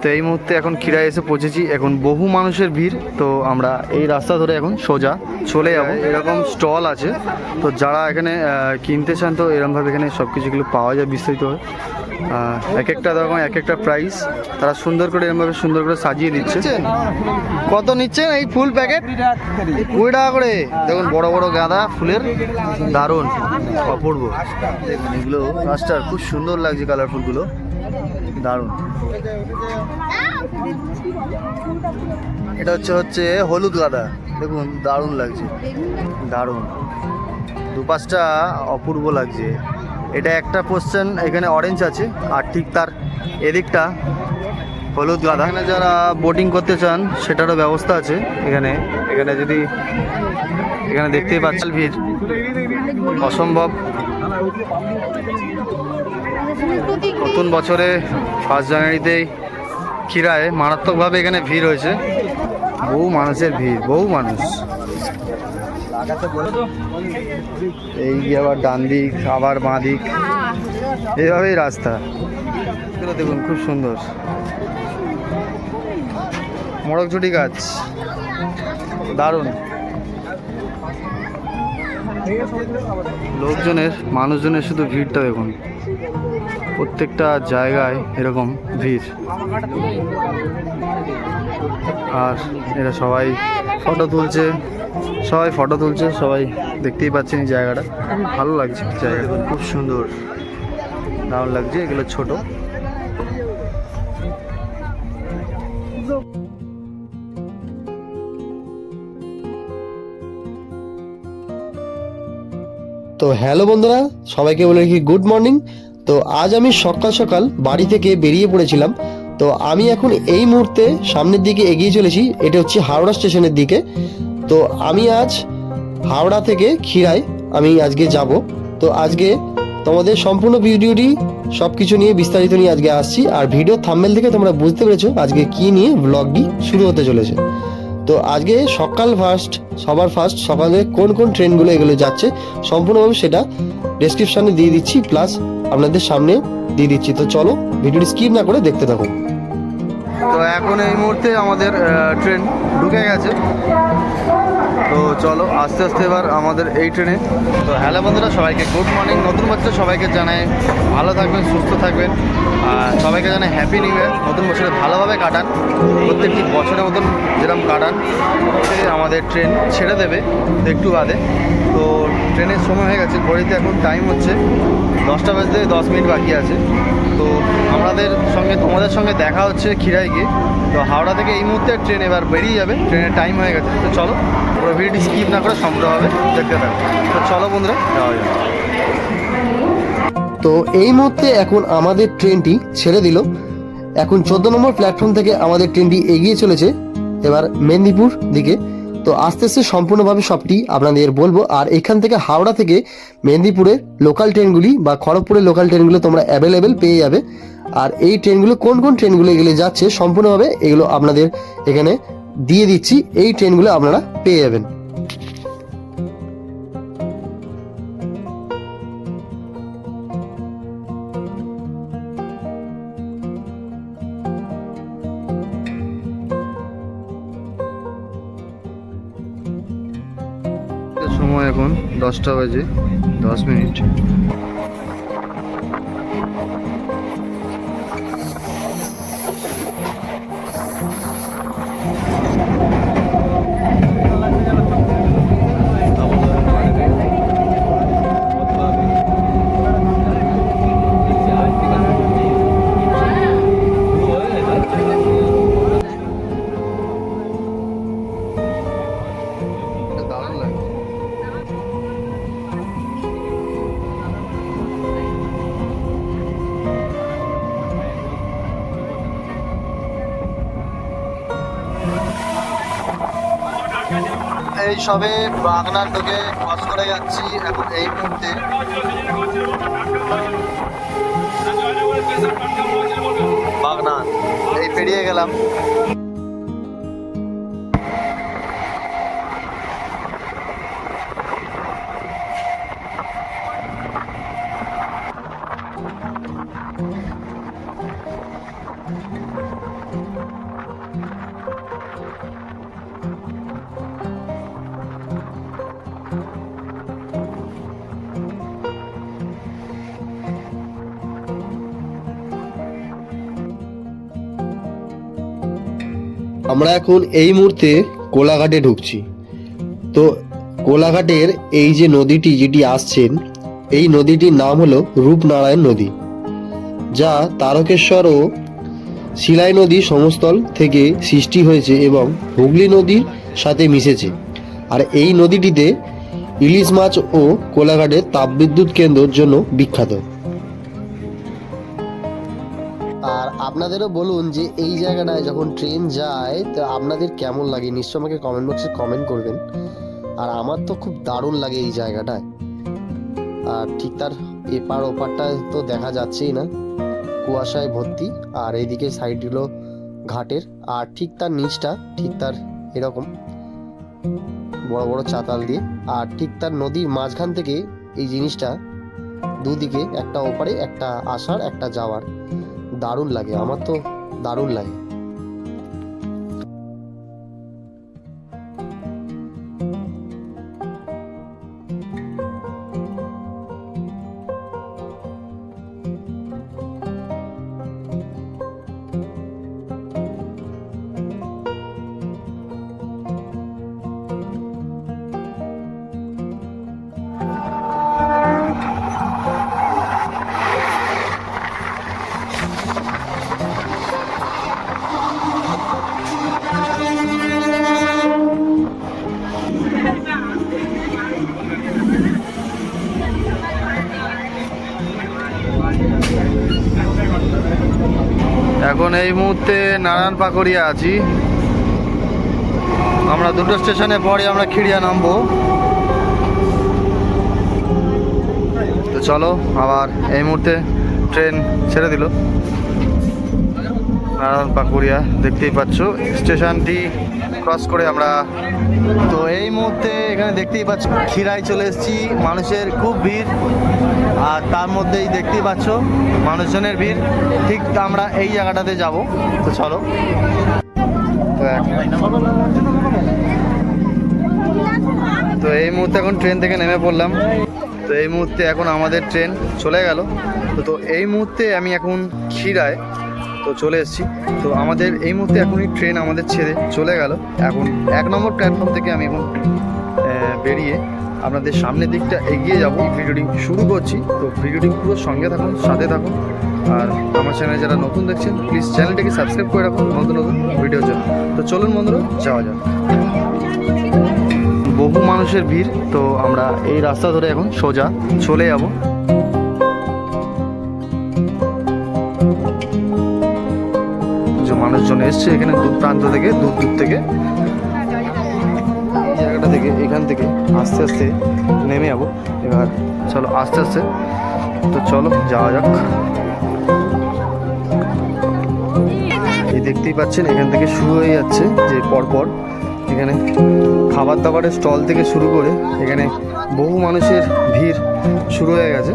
তো এই মুহূর্তে এখন খিরায় এসে পৌঁছেছি। এখন বহু মানুষের ভিড় তো আমরা এই রাস্তা ধরে এখন সোজা চলে যাব। এরকম স্টল আছে তো যারা এখানে কিনতে চান তো এরকমভাবে এখানে সব কিছুগুলো পাওয়া যায় বিস্তারিতভাবে আহ, এক একটা রকম এক একটা প্রাইস তারা সুন্দর করে এরকমভাবে সুন্দর করে সাজিয়ে দিচ্ছে। কত নিচ্ছেন এই ফুল প্যাকেট কুড়ি টাকা করে। দেখুন বড় বড় গাঁদা ফুলের দারুণ। অপূর্ব। দেখুন এগুলো রাস্তার খুব সুন্দর লাগছে কালারফুলগুলো দারুণ। এটা হচ্ছে হচ্ছে হলুদ গাঁদা। দেখুন, দারুণ লাগছে। দারুণ। দুপাশটা অপূর্ব লাগছে। এটা একটা পোর্শন এখানে অরেঞ্জ আছে, আর ঠিক তার এদিকটা হলুদ গাঁদা। এখানে যারা বোটিং করতে চান, সেটারও ব্যবস্থা আছে এখানে। এখানে যদি, এখানে দেখতেই পাচ্ছেন। ভিড় অসম্ভব। নতুন বছরে ফার্স্ট জানুয়ারিতেই খিরায় মারাত্মকভাবে এখানে ভিড় হয়েছে। বহু মানুষের ভিড়, বহু মানুষ। এই আবার ডান দিক, আবার বাঁ দিক এইভাবেই রাস্তা। দেখুন, খুব সুন্দর। মোড়কঝুটি গাছ। দারুণ। লোকজনের, মানুষজনের শুধু ভিড়টা দেখুন। প্রত্যেকটা জায়গায় এরকম ভিড়। আর এরা সবাই ফটো তুলছে, সবাই ফটো তুলছে, সবাই দেখতেই পাচ্ছেন এই জায়গাটা। ভালো লাগছে জায়গাটা। খুব সুন্দর। দারুণ লাগছে, এগুলো ছোট। তো হ্যালো বন্ধুরা, সবাইকে বলে রাখি গুড মর্নিং। তো আজ আমি সকাল সকাল বাড়ি থেকে বেরিয়ে পড়েছিলাম। তো আমি এখন এই মুহূর্তে সামনের দিকে এগিয়ে চলেছি, এটা হচ্ছে হাওড়া স্টেশনের দিকে। তো আমি আজ হাওড়া থেকে ক্ষীরায় আমি আজকে যাব। তো আজকে তোমাদের সম্পূর্ণ ভিডিওটি সব কিছু নিয়ে বিস্তারিত নিয়ে আজকে আসছি। আর ভিডিও থাম্বেল থেকে তোমরা বুঝতে পেরেছ আজকে কি নিয়ে ব্লগটি শুরু হতে চলেছে। তো আজকে সকাল ফার্স্ট সবার ফার্স্ট সকালে কোন কোন ট্রেনগুলো এগুলো যাচ্ছে, সম্পূর্ণভাবে সেটা ডেসক্রিপশনে দিয়ে দিচ্ছি। প্লাস আপনাদের সামনে দিয়ে দিচ্ছি। তো চলো ভিডিওটি স্কিপ না করে দেখতে থাকুন। তো এখন এই মুহূর্তে আমাদের ট্রেন ঢুকে গেছে। তো চলো, আস্তে আস্তে এবার আমাদের এই ট্রেনে তো হ্যালো বন্ধুরা, সবাইকে গুড মর্নিং নতুন বছর সবাইকে জানাই ভালো থাকবেন, সুস্থ থাকবেন। আর সবাইকে জানাই হ্যাপি নিউ ইয়ার নতুন বছরে ভালোভাবে কাটান। প্রত্যেকটি বছরের মতন যেরকম কাটান সে আমাদের ট্রেন ছেড়ে দেবে একটু বাদে। তো ট্রেনের সময় হয়ে গেছে, ঘড়িতে এখন টাইম হচ্ছে দশটা বাজতে দশ মিনিট বাকি আছে। তো আমাদের সঙ্গে, তোমাদের সঙ্গে দেখা হচ্ছে খিরাই গিয়ে। তো হাওড়া থেকে এই মুহূর্তে ট্রেন এবার বেরিয়ে যাবে। ট্রেনের টাইম হয়ে গেছে। তো চলো, পুরো ভিডিওটি স্কিপ না করে সম্ভব হবে। দেখতে থাকো। তো চলো বন্ধুরা, যাওয়া যাবে তো এই মুহূর্তে এখন আমাদের ট্রেনটি ছেড়ে দিল। এখন চোদ্দ নম্বর প্ল্যাটফর্ম থেকে আমাদের ট্রেনটি এগিয়ে চলেছে। এবার মেদিনীপুর দিকে। তো আস্তে আস্তে সম্পূর্ণভাবে সবটি আপনাদের বলব। আর এখান থেকে হাওড়া থেকে মেদিনীপুরের লোকাল ট্রেনগুলি বা খড়গপুরের লোকাল ট্রেনগুলো তোমরা অ্যাভেলেবেল পেয়ে যাবে। আর এই ট্রেনগুলো কোন কোন ট্রেনগুলো এগুলো যাচ্ছে সম্পূর্ণভাবে এগুলো আপনাদের এখানে দিয়ে দিচ্ছি। এই ট্রেনগুলো আপনারা পেয়ে যাবেন। দশটা বাজে দশ মিনিট। সবে বাগনার দিকে ক্রস করে যাচ্ছি এখন এই মুহূর্তে বাগনান এই পেরিয়ে গেলাম। আমরা এখন এই মুহূর্তে কোলাঘাটে ঢুকছি। তো কোলাঘাটের এই যে নদীটি যেটি আসছেন, এই নদীটির নাম হলো রূপনারায়ণ নদী, যা তারকেশ্বর ও শিলাই নদী সমস্থল থেকে সৃষ্টি হয়েছে এবং হুগলি নদীর সাথে মিশেছে। আর এই নদীটিতে ইলিশ মাছ ও কোলাঘাটের তাপবিদ্যুৎ কেন্দ্রের জন্য বিখ্যাত। আপনাদেরও বলুন যে এই জায়গাটায় যখন ট্রেন যায়, তো আপনাদের কেমন লাগে? নিশ্চয় আমাকে কমেন্ট বক্সে কমেন্ট করবেন। আর আমার তো খুব দারুণ লাগে এই জায়গাটায়। আর ঠিক তার এপার ওপারটা তো দেখা যাচ্ছেই না। কুয়াশায় ভর্তি, আর এইদিকে সাইডগুলো ঘাটের। আর ঠিক তার নিচটা, ঠিক তার এরকম বড় বড় চাতাল দিয়ে। আর ঠিক তার নদীর মাঝখান থেকে এই জিনিসটা, দুদিকে একটা ওপারে একটা আসার, একটা যাওয়ার। দারুণ লাগে আমার তো দারুণ লাগে। মুহূর্তে নারায়ণ পাকড়িয়া আছি। আমরা দুটো স্টেশনে পরে আমরা খিড়িয়া নামবো। তো চলো, আবার এই মুহূর্তে ট্রেন ছেড়ে দিল। নারায়ণ পাকুড়িয়া, দেখতেই পাচ্ছ, স্টেশনটি ক্রস করে আমরা তো এই মুহূর্তে এখানে দেখতেই পাচ্ছ খিরাই চলে এসেছি, মানুষের খুব ভিড়। আর তার মধ্যেই দেখতেই পাচ্ছ, মানুষজনের ভিড়। ঠিক আমরা এই জায়গাটাতে যাব, তো চলো। তো এই মুহূর্তে এখন ট্রেন থেকে নেমে পড়লাম। তো এই মুহূর্তে এখন আমাদের ট্রেন চলে গেল। তো এই মুহূর্তে আমি এখন ক্ষীরায় তো চলে এসেছি। তো আমাদের এই মুহূর্তে এখনই ট্রেন আমাদের ছেড়ে চলে গেল। এখন এক নম্বর প্ল্যাটফর্ম থেকে আমি এখন বেরিয়ে আপনাদের সামনের দিকটা এগিয়ে যাব। ভিডিওটি শুরু করছি। তো ভিডিওটি পুরো সঙ্গে থাকুন, সাথে থাকুন। আর আমার চ্যানেলে যারা নতুন দেখছেন প্লিজ চ্যানেলটিকে সাবস্ক্রাইব করে রাখুন নতুন নতুন ভিডিওর জন্য। তো চলুন বন্ধুরা, যাওয়া যাক। বহু মানুষের ভিড়, তো আমরা এই রাস্তা ধরে এখন সোজা চলে যাব। মানুষজন এসছে এখানে দূর প্রান্ত থেকে, দূর দূর থেকে। জায়গাটা থেকে, এখান থেকে আস্তে আস্তে নেমে যাব। এবার চলো আস্তে আস্তে। তো চলো, যাওয়া যাক। এই দেখতেই পাচ্ছেন, এখান থেকে শুরু হয়ে যাচ্ছে যে পরপর। এখানে খাবার দাবারের স্টল থেকে শুরু করে এখানে বহু মানুষের ভিড় শুরু হয়ে গেছে।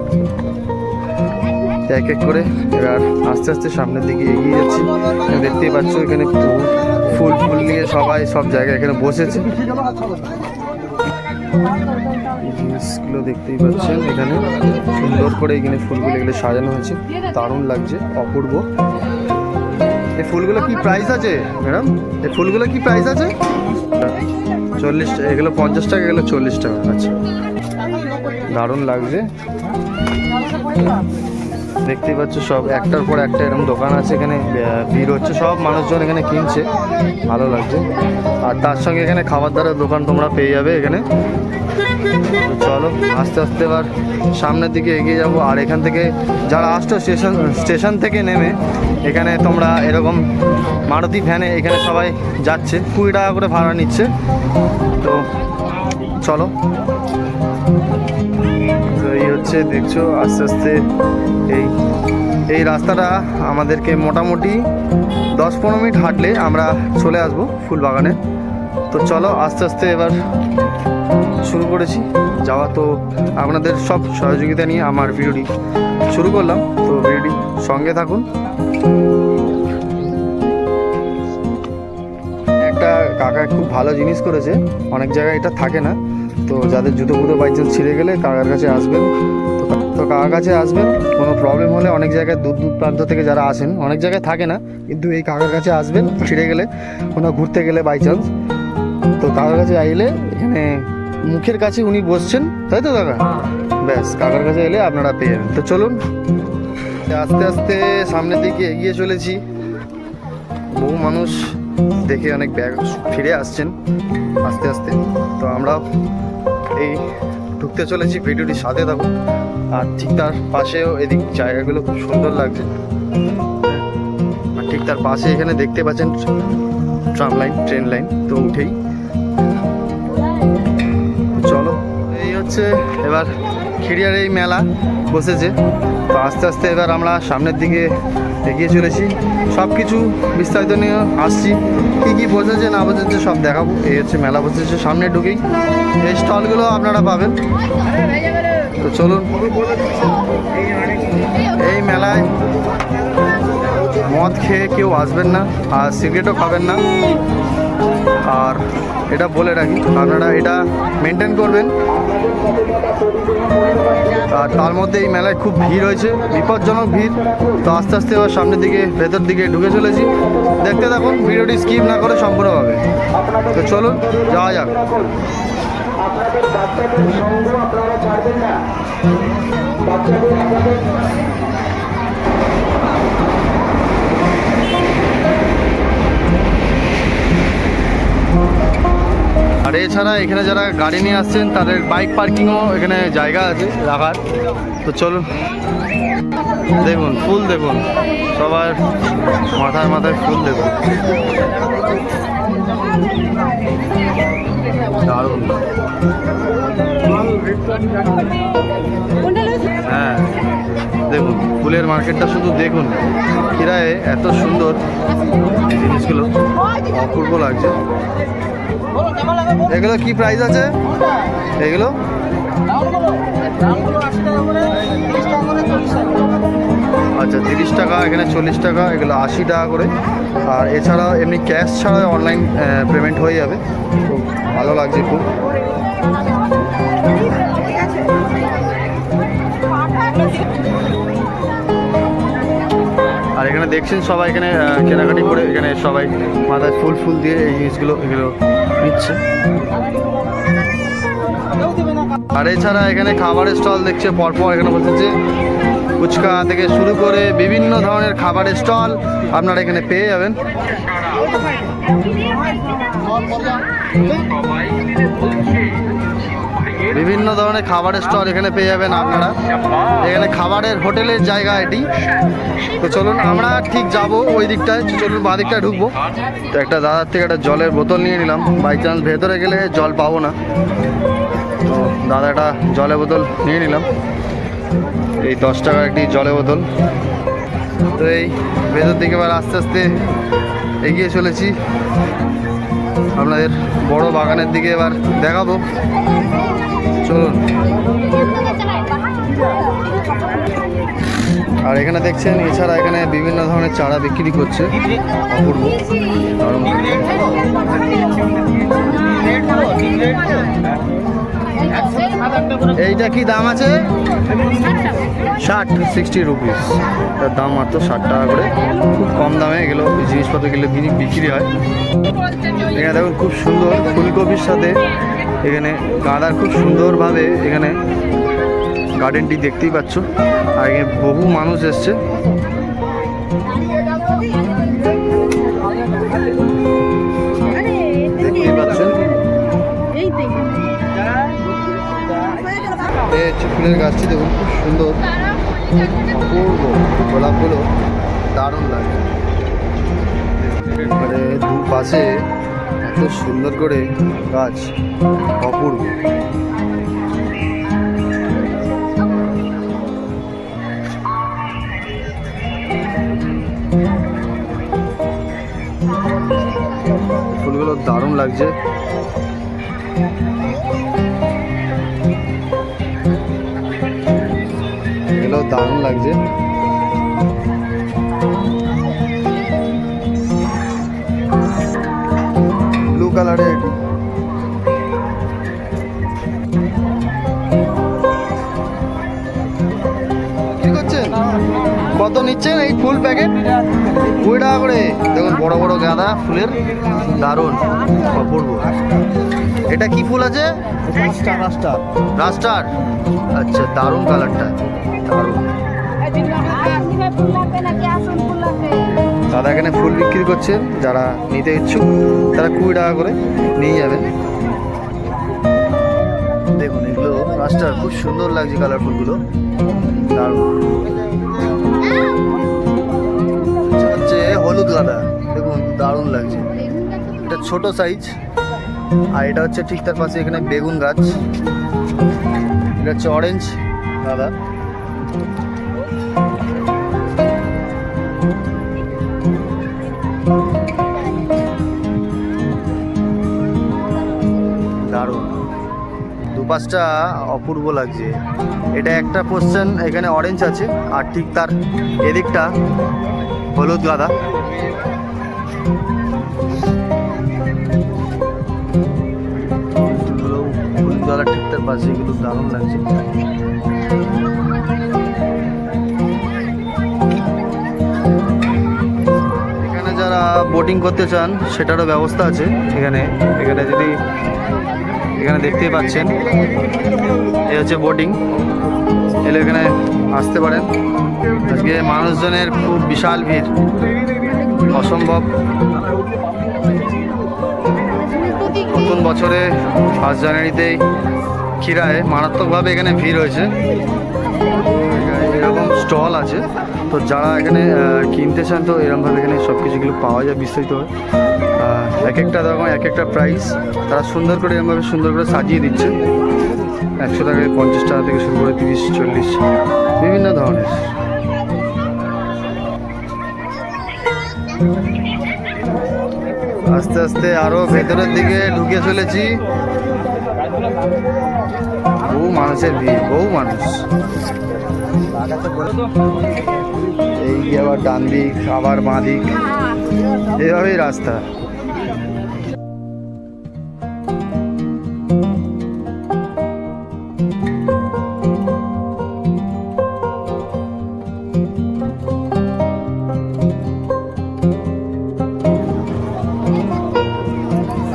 এক এক করে এবার আস্তে আস্তে সামনের দিকে এগিয়ে যাচ্ছি। দেখতেই পাচ্ছ, এখানে ফুল ফুল নিয়ে সবাই সব জায়গায় এখানে বসেছে। জিনিসগুলো দেখতেই পাচ্ছেন এখানে। সুন্দর করে এখানে ফুলগুলো এগুলো সাজানো হয়েছে। দারুণ লাগছে, অপূর্ব। এই ফুলগুলো কি প্রাইস আছে ম্যাডাম এই ফুলগুলো কি প্রাইস আছে? চল্লিশ, এগুলো পঞ্চাশ টাকা, এগুলো চল্লিশ টাকা আচ্ছা। দারুণ লাগছে। দেখতেই পাচ্ছ, সব একটার পর একটা এরকম দোকান আছে এখানে। ভিড় হচ্ছে, সব মানুষজন এখানে কিনছে। ভালো লাগছে। আর তার সঙ্গে এখানে খাবার দাবার দোকান তোমরা পেয়ে যাবে এখানে। চলো, আস্তে আস্তে এবার সামনের দিকে এগিয়ে যাব। আর এখান থেকে যারা আসছো, স্টেশন স্টেশন থেকে নেমে এখানে তোমরা এরকম মারুতি ভ্যানে এখানে সবাই যাচ্ছে। কুড়ি টাকা করে ভাড়া নিচ্ছে। তো চলো। হচ্ছে, দেখছ, আস্তে আস্তে এই এই রাস্তাটা আমাদেরকে মোটামুটি দশ পনেরো মিনিট হাঁটলে আমরা চলে আসব ফুল বাগানে তো চলো, আস্তে আস্তে এবার শুরু করেছি। যাওয়া তো আপনাদের সব সহযোগিতা নিয়ে আমার ভিডিওটি শুরু করলাম। তো ভিডিওটি সঙ্গে থাকুন। একটা কাকা খুব ভালো জিনিস করেছে, অনেক জায়গায় এটা থাকে না। তো যাদের জুতো ফুতো বাই চান্স ছিঁড়ে গেলে কাকার কাছে আসবেন। তো কাকার কাছে আসবেন কোনো প্রবলেম হলে অনেক জায়গায় দূর দূর প্রান্ত থেকে যারা আসেন অনেক জায়গায় থাকে না কিন্তু এই কাকার কাছে আসবেন ফিরে গেলে কোনো ঘুরতে গেলে বাই চান্স তো কাকার কাছে আইলে এখানে মুখের কাছে উনি বসছেন তাই তো কাকা? ব্যাস কাকার কাছে এলে আপনারা পেয়ে তো চলুন আস্তে আস্তে সামনের দিকে এগিয়ে চলেছি। বহু মানুষ দেখে অনেক ব্যাগ ফিরে আসছেন আস্তে আস্তে। তো আমরা এই ঢুকতে চলেছি ভিডিওটির সাথে থাকুন। আর ঠিক তার পাশেও এদিক জায়গাগুলো খুব সুন্দর লাগছে। আর ঠিক তার পাশে এখানে দেখতে পাচ্ছেন ট্রাম লাইন, ট্রেন লাইন, তো উঠেই। চলো, এই হচ্ছে এবার খিড়িয়ার এই মেলা বসেছে। তো আস্তে আস্তে এবার আমরা সামনের দিকে এগিয়ে চলেছি। সব কিছু বিস্তারিত নিয়ে আসছি। কী কী বসেছে, না বসেছে সব দেখাবো। এই হচ্ছে মেলা বসেছে। সামনে ঢুকেই এই স্টলগুলো আপনারা পাবেন। তো চলুন। এই মেলায় মদ খেয়ে কেউ আসবেন না, আর সিগারেটও খাবেন না। আর এটা বলে রাখি, আপনারা এটা মেনটেন করবেন। আর তার মধ্যে এই মেলায় খুব ভিড় হয়েছে, বিপজ্জনক ভিড়। তো আস্তে আস্তে এবার সামনের দিকে, ভেতর দিকে ঢুকে চলেছি। দেখতে থাকুন, ভিডিওটি স্কিপ না করে সম্পূর্ণভাবে। তো চলুন, যাওয়া যাক। আর এছাড়া এখানে যারা গাড়ি নিয়ে আসছেন, তাদের বাইক পার্কিংও এখানে জায়গা আছে রাখার। তো চলুন, দেখুন, ফুল দেখুন। সবার মাথায় মাথায় ফুল দেখুন। দারুণ। হ্যাঁ। দেখুন ফুলের মার্কেটটা শুধু দেখুন। কিরায় এত সুন্দর জিনিসগুলো। অপূর্ব লাগছে। এগুলো কি প্রাইস আছে? এগুলো? আচ্ছা তিরিশ টাকা, এখানে চল্লিশ টাকা, এগুলো আশি টাকা করে। আর এছাড়া এমনি ক্যাশ ছাড়া অনলাইন পেমেন্ট হয়ে যাবে। খুব ভালো লাগছে খুব। আর এখানে দেখছেন সবাই এখানে কেনাকাটি করে এখানে সবাই মাথায় ফুল ফুল দিয়ে এই জিনিসগুলো, এগুলো নিচ্ছে। আর এছাড়া এখানে খাবারের স্টল দেখছে, পরপর এখানে বসেছে ফুচকা থেকে শুরু করে বিভিন্ন ধরনের খাবারের স্টল আপনারা এখানে পেয়ে যাবেন। বিভিন্ন ধরনের খাবারের স্টল এখানে পেয়ে যাবেন আপনারা। এখানে খাবারের হোটেলের জায়গা এটি। তো চলুন আমরা ঠিক যাব ওই দিকটায়, চলুন বাঁ দিকটায় ঢুকবো। তো একটা দাদার থেকে একটা জলের বোতল নিয়ে নিলাম। বাই চান্স ভেতরে গেলে জল পাবো না। তো দাদা একটা জলের বোতল নিয়ে নিলাম। এই দশ টাকার একটি জলের বোতল। তো এই ভেতর দিকে এবার আস্তে আস্তে এগিয়ে চলেছি। আপনাদের বড় বাগানের দিকে এবার দেখাবো। চলুন। আর এখানে দেখছেন, এছাড়া এখানে বিভিন্ন ধরনের চারা বিক্রি করছে। অপূর্ব। এইটা কি দাম আছে? ষাট সিক্সটি রুপিস তার দাম মাত্র ষাট টাকা করে। খুব কম দামে এগুলো জিনিসপত্র গেলে বিক্রি- হয়। এখানে দেখুন, খুব সুন্দর ফুলকপির সাথে এখানে গাঁদার খুব সুন্দরভাবে এখানে গার্ডেনটি দেখতেই পাচ্ছ। আর এখানে বহু মানুষ এসছে। ফুলের গাছটি দেখুন, খুব সুন্দর। অপূর্ব গোলাপগুলো দারুণ লাগে। মানে দু পাশে এত সুন্দর করে গাছ, অপূর্ব। ফুলগুলো দারুণ লাগছে। লাগছে। ব্লু কালারের কত নিচ্ছেন এই ফুল প্যাকেট? কুড়ি টাকা করে। দেখুন বড় বড় গাঁদা ফুলের। দারুণ। অপূর্ব। এটা কি ফুল আছে? রাস্টার আচ্ছা দারুণ কালারটা দাদা এখানে ফুল বিক্রি করছেন যারা নিতে ইচ্ছুক, তারা কুড়ি টাকা করে নিয়ে যাবেন দেখুন, এগুলো রাস্টার খুব সুন্দর লাগছে কালার ফুলগুলো। দারুণ। হচ্ছে হলুদ গাঁদা। দেখুন, দারুণ লাগছে। এটা ছোট সাইজ আর এটা হচ্ছে ঠিক তার পাশে এখানে বেগুন গাছ। এটা হচ্ছে অরেঞ্জ গাঁদা। দারুণ। দুপাশটা অপূর্ব লাগছে। এটা একটা পোর্শন এখানে অরেঞ্জ আছে, আর ঠিক তার এদিকটা হলুদ গাদা। হলুদ গাদা ঠিক তার পাশে এগুলো দারুণ লাগছে। বোটিং করতে চান, সেটারও ব্যবস্থা আছে। এখানে এখানে যদি, এখানে দেখতেই পাচ্ছেন, এই হচ্ছে বোটিং এলে এখানে আসতে পারেন। আজকে মানুষজনের খুব বিশাল ভিড়। অসম্ভব। নতুন বছরে ফার্স্ট জানুয়ারিতেই ক্ষীরায় মারাত্মকভাবে এখানে ভিড় হয়েছে। এরকম স্টল আছে। তো যারা এখানে কিনতে চান তো এরকমভাবে এখানে সব কিছুগুলো পাওয়া যায় বিস্তারিতভাবে আহ, এক একটা রকম এক একটা প্রাইস তারা সুন্দর করে এরকমভাবে সুন্দর করে সাজিয়ে দিচ্ছে। একশো টাকা পঞ্চাশ টাকা থেকে শুরু করে তিরিশ চল্লিশ বিভিন্ন ধরনের। আস্তে আস্তে আরও ভেতরের দিকে ঢুকে চলেছি। বহু মানুষের ভিড় বহু মানুষ। গিয়ে আবার ডান দিক, আবার বাঁ দিক। এভাবেই রাস্তা।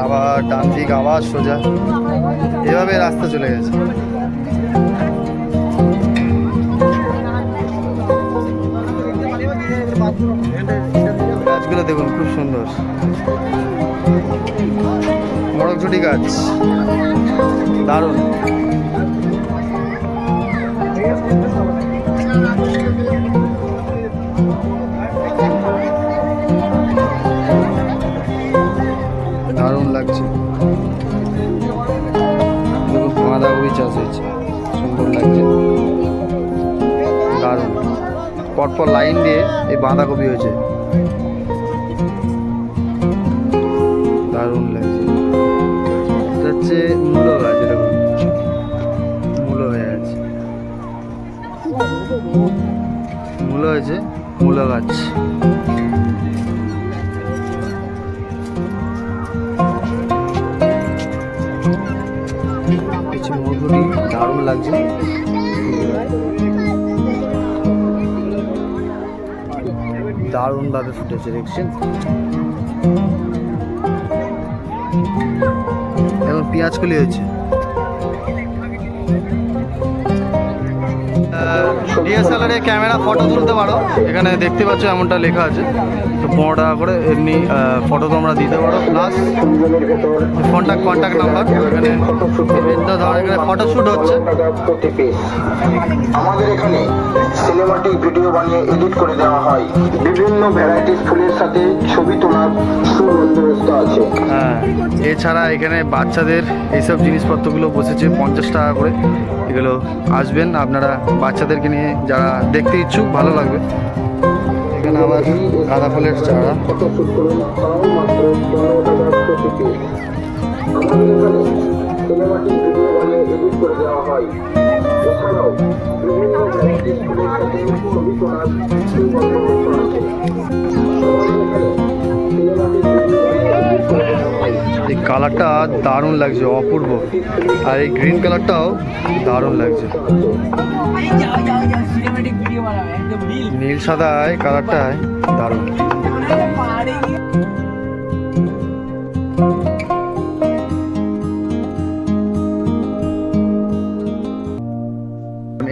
আবার ডান দিক, আবার সোজা। এভাবে রাস্তা চলে গেছে। দেখুন, খুব সুন্দর। মড়কঝুটি গাছ। দারুণ। দারুণ লাগছে। বাঁধাকপি চাষ সুন্দর লাগছে। পরপর লাইন দিয়ে এই বাঁধাকপি হয়েছে। মূলো গাছ। কিছু মধুরি দারুণ লাগছে। দারুণ ভাবে ফুটেছে দেখছেন? এখন পেঁয়াজ কলি হয়েছে? ডিএসএলআর এর ক্যামেরা ফটো তুলতে পারো। এখানে দেখতে পাচ্ছ এমনটা লেখা আছে। তো পনেরো টাকা করে এমনি ফটো তোমরা দিতে পারো। প্লাস ফোনটা কন্ট্যাক্ট নাম্বার এখানে বিভিন্ন ধরনের এখানে ফটোশ্যুট হচ্ছে। আমাদের এখানে সিনেমাটিক ভিডিও বানিয়ে এডিট করে দেওয়া হয়। বিভিন্ন ভ্যারাইটিস ফুলের সাথে ছবি তোলার সুবন্দোবস্ত আছে। হ্যাঁ এছাড়া এখানে বাচ্চাদের এইসব জিনিসপত্রগুলো বসেছে পঞ্চাশ টাকা করে। এগুলো আসবেন। আপনারা বাচ্চাদেরকে নিয়ে যারা দেখতে ইচ্ছুক, ভালো লাগবে। এখানে আবার গাঁদা ফুলের চারা। এই কালারটা দারুণ লাগছে, অপূর্ব। আর এই গ্রিন কালারটাও দারুণ লাগছে। নীল সাদায় কালারটায় দারুণ।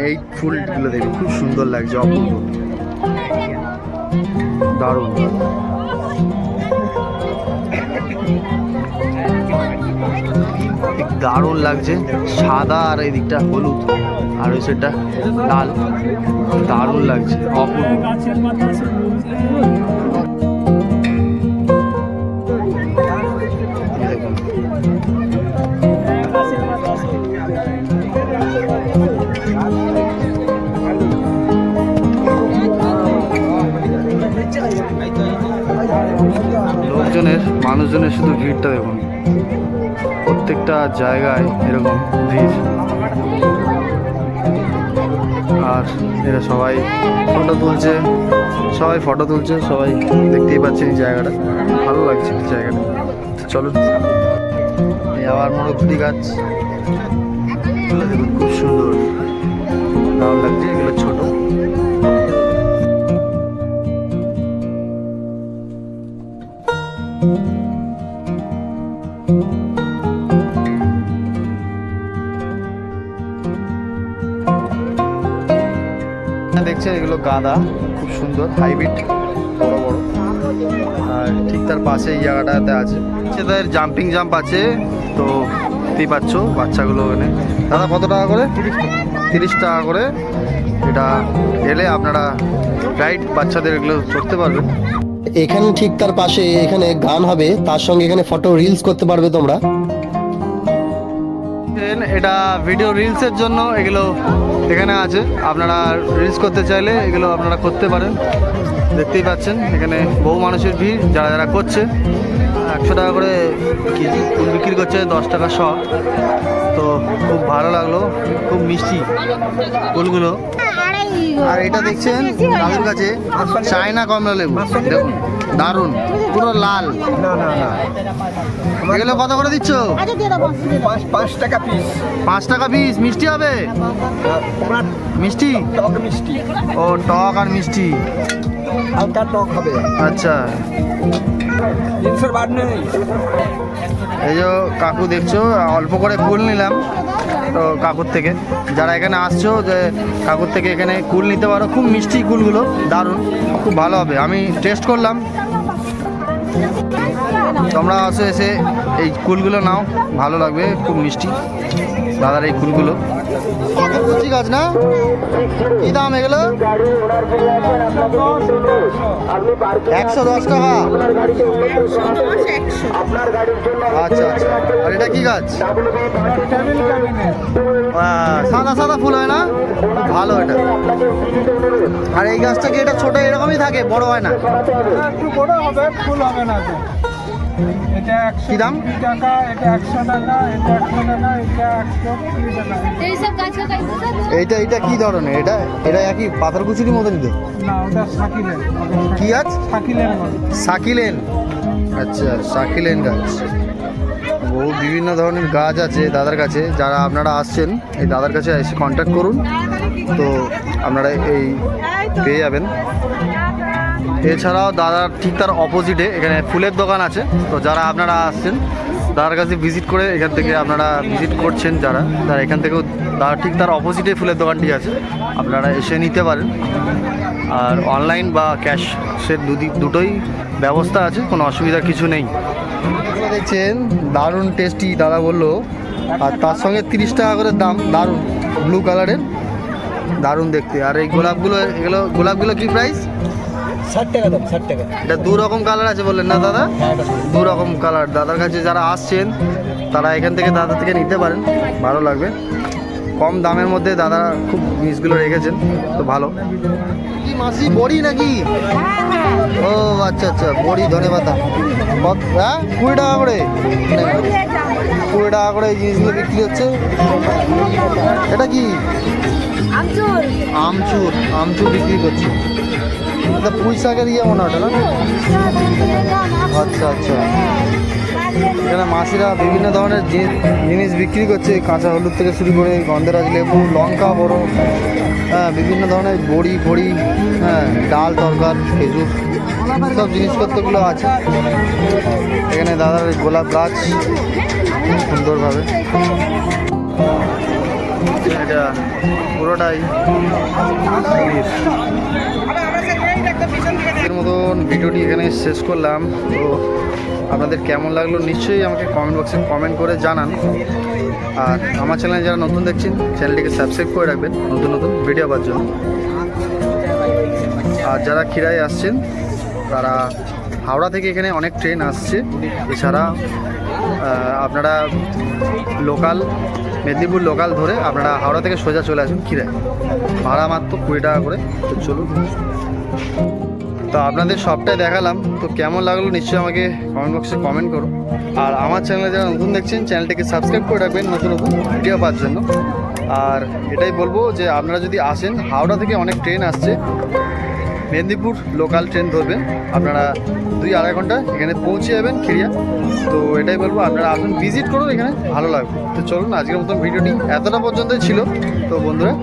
এই ফুলগুলো দেখুন, খুব সুন্দর লাগছে, অপূর্ব। দারুণ। দারুণ লাগছে। সাদা আর এই দিকটা হলুদ। আর ওই সেটা লাল। দারুণ লাগছে। অপূর্ব। মানুষজনের শুধু ভিড়টা দেখুন। প্রত্যেকটা জায়গায় এরকম ভিড়। আর এরা সবাই ফটো তুলছে, সবাই ফটো তুলছে, সবাই দেখতেই পাচ্ছেন এই জায়গাটা। ভালো লাগছে এই জায়গাটা। এই আবার মরকুদি গাছ। দেখুন খুব সুন্দর। দারুণ লাগছে, এগুলো ছোট। এখানে দেখছেন এগুলো গাঁদা, খুব সুন্দর, হাইব্রিড, বড় বড়। আর ঠিক তার পাশে এই জায়গাটাতে আছে। সেদের জাম্পিং জাম্প আছে, তো দেখতেই পাচ্ছ বাচ্চাগুলো ওখানে দাদা, কত টাকা করে? তিরিশ টাকা। করে। এটা এলে আপনারা রাইড বাচ্চাদের এগুলো চড়তে পারবেন। এখানে ঠিক তার পাশে এখানে গান হবে, তার সঙ্গে এখানে ফটো রিলস করতে পারবে তোমরা। এটা ভিডিও রিলসের জন্য এগুলো এখানে আছে। আপনারা রিলস করতে চাইলে এগুলো আপনারা করতে পারেন। দেখতেই পাচ্ছেন, এখানে বহু মানুষের ভিড়, যারা যারা করছে। একশো টাকা করে কেজি ফুল বিক্রি করছে, দশ টাকা শ তো খুব ভালো লাগল, খুব মিষ্টি ফুলগুলো। আর এটা দেখছেন দাদুর কাছে চায়না কমলা লেবু। দেখুন দারুণ। পুরো লাল। এগুলো কত করে দিচ্ছ? আচ্ছা পাঁচ টাকা পিস পাঁচ টাকা পিস মিষ্টি হবে? মিষ্টি? টক মিষ্টি। ও টক আর মিষ্টি। হালকা টক হবে। আচ্ছা। এই যে কাকু দেখছ অল্প করে ফুল নিলাম। তো কাকুর থেকে। যারা এখানে আসছো যে কাকুর থেকে এখানে কুল নিতে পারো, খুব মিষ্টি কুলগুলো, দারুণ, খুব ভালো হবে। আমি টেস্ট করলাম তোমরা আসো এসে এই কুলগুলো নাও ভালো লাগবে খুব মিষ্টি। দাদার এই কুলগুলো। কচি গাছ না? কি দাম এগুলো? একশো দশ টাকা। আচ্ছা আচ্ছা। আর এটা কি গাছ? সাদা সাদা ফুল হয় না? ভালো এটা। আর এই গাছটা কি এটা ছোট? এরকমই থাকে বড় হয় না? একটু বড় হবে ফুল হবে না। এটা একশো দাম? টাকা এটা একশো টাকা এটা একশো টাকা এটা একশো কুড়ি টাকা। এইসব গাছ লাগাইছে এইটা এটা কি ধরনের? এটা এটা একই পাথরকুচির মতনই তো? না ওটা সাকিলেন কি গাছ? সাকিলেন সাকিলেন আচ্ছা সাকিলেন গাছ। বহু বিভিন্ন ধরনের গাছ আছে দাদার কাছে। যারা আপনারা আসছেন এই দাদার কাছে এসে কন্ট্যাক্ট করুন। তো আপনারা এই পেয়ে যাবেন। এছাড়াও দাদার ঠিক তার অপোজিটে এখানে ফুলের দোকান আছে। তো যারা আপনারা আসছেন, দাদার কাছে ভিজিট করে এখান থেকে আপনারা ভিজিট করছেন যারা, তারা এখান থেকেও দাদা ঠিক তার অপোজিটে ফুলের দোকানটি আছে। আপনারা এসে নিতে পারেন। আর অনলাইন বা ক্যাশ সে দুটোই ব্যবস্থা আছে, কোনো অসুবিধা কিছু নেই। দেখছেন, দারুণ টেস্টি দাদা বলল। আর তার সঙ্গে তিরিশ টাকা করে দাম, দারুণ ব্লু কালারের দারুণ দেখতে। আর এই গোলাপগুলো, এগুলো, গোলাপগুলো কি প্রাইস ষাট টাকা দাম ষাট টাকা। এটা দু রকম কালার আছে বললেন না দাদা? দু রকম কালার দাদার কাছে যারা আসছেন তারা এখান থেকে দাদা থেকে নিতে পারেন। ভালো লাগবে। কম দামের মধ্যে দাদা খুব জিনিসগুলো রেখেছেন তো ভালো। কি মাসি বড়ি নাকি? ও আচ্ছা আচ্ছা বড়ি ধনে পাতা। হ্যাঁ? কুড়ি টাকা করে। কুড়ি টাকা করে এই জিনিসগুলো বিক্রি হচ্ছে। এটা কি? আমচুর। আমচুর আমচুর বিক্রি করছে। পুঁই শাকের ইয়ে মনে হয় না আচ্ছা আচ্ছা এখানে মাসিরা বিভিন্ন ধরনের জিনিস বিক্রি করছে কাঁচা হলুদ থেকে শুরু করে গন্ধরাজ লেবু লঙ্কা বড় হ্যাঁ বিভিন্ন ধরনের বড়ি ফড়ি হ্যাঁ ডাল তরকার খেজুর সব জিনিসপত্রগুলো আছে এখানে দাদার গোলাপ গাছ সুন্দরভাবে এটা পুরোটাই। মতন ভিডিওটি এখানে শেষ করলাম। তো আপনাদের কেমন লাগল নিশ্চয়ই আমাকে কমেন্ট বক্সে কমেন্ট করে জানান। আর আমার চ্যানেলে যারা নতুন দেখছেন চ্যানেলটিকে সাবস্ক্রাইব করে রাখবেন নতুন নতুন ভিডিও পাওয়ার জন্য। আর যারা খিরায় আসছেন, তারা হাওড়া থেকে এখানে অনেক ট্রেন আসছে। এছাড়া আপনারা লোকাল মেদিনীপুর লোকাল ধরে আপনারা হাওড়া থেকে সোজা চলে আসুন খিরায়। ভাড়া মাত্র কুড়ি টাকা করে। চলুন। তো আপনাদের সবটাই দেখালাম, তো কেমন লাগল নিশ্চয়ই আমাকে কমেন্ট বক্সে কমেন্ট করুন আর আমার চ্যানেলে যারা নতুন দেখছেন চ্যানেলটিকে সাবস্ক্রাইব করে রাখবেন, নতুন নতুন ভিডিও পাওয়ার জন্য। আর এটাই বলব যে আপনারা যদি আসেন, হাওড়া থেকে অনেক ট্রেন আসছে, মেদিনীপুর লোকাল ট্রেন ধরবেন। আপনারা দুই আড়াই ঘণ্টা এখানে পৌঁছে যাবেন খিরিয়া। তো এটাই বলব, আপনারা আসুন ভিজিট করুন এখানে, ভালো লাগবে। তো চলুন, আজকের মতন ভিডিওটি এতটা পর্যন্তই ছিল। তো বন্ধুরা